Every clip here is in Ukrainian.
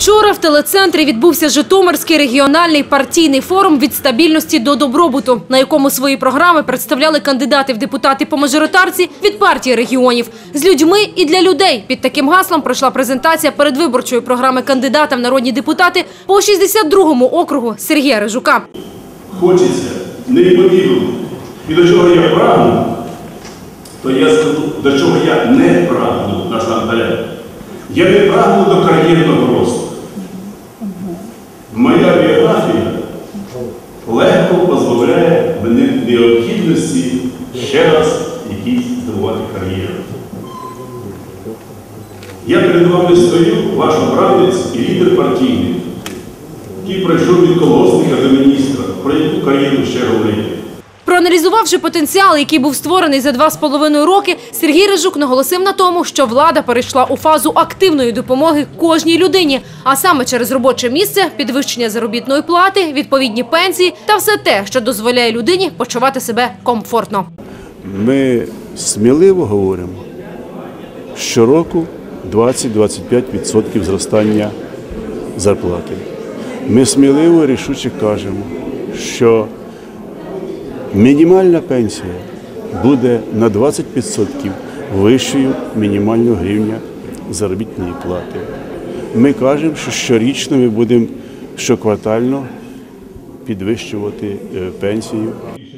Вчора в телецентрі відбувся Житомирський регіональний партійний форум від стабільності до добробуту, на якому свої програми представляли кандидати в депутати по мажоритарці від партії регіонів з людьми і для людей. Під таким гаслом пройшла презентація передвиборчої програми кандидата в народні депутати по 62-му округу Сергія Рижука. хочеться неймовірно. І до чого я прагну, то я скажу, до чого я не прагну, насамперед. Я не прагну до кар'єрного росту. Необхідності ще раз якісь здобувати кар'єру. Я перед вами стою, ваш обранець і лідер партійний, який пройшов від колосника до міністра, про яку кар'єру ще говорити. Проаналізувавши потенціал, який був створений за два з половиною роки, Сергій Рижук наголосив на тому, що влада перейшла у фазу активної допомоги кожній людині, а саме через робоче місце, підвищення заробітної плати, відповідні пенсії та все те, що дозволяє людині почувати себе комфортно. Ми сміливо говоримо, щороку 20-25% зростання зарплати. Ми сміливо рішуче кажемо, що мінімальна пенсія буде на 20% вищою мінімального рівня заробітної плати. Ми кажемо, що щорічно ми будемо щоквартально підвищувати е, пенсію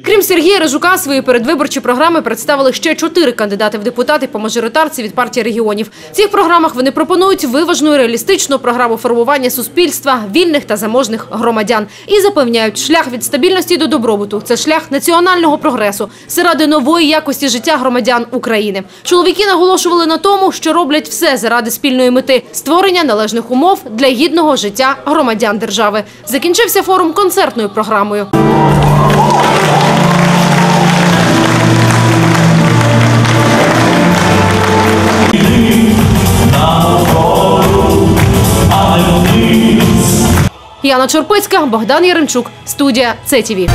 Крім Сергія Рижука, свої передвиборчі програми представили ще чотири кандидати в депутати по мажоритарці від партії регіонів. В цих програмах вони пропонують виважну реалістичну програму формування суспільства, вільних та заможних громадян. І запевняють, шлях від стабільності до добробуту – це шлях національного прогресу, заради нової якості життя громадян України. Чоловіки наголошували на тому, що роблять все заради спільної мети – створення належних умов для гідного життя громадян держави. Закінчився форум концертною програмою. Яна Чорпицька, Богдан Яремчук, студія ЦТВ.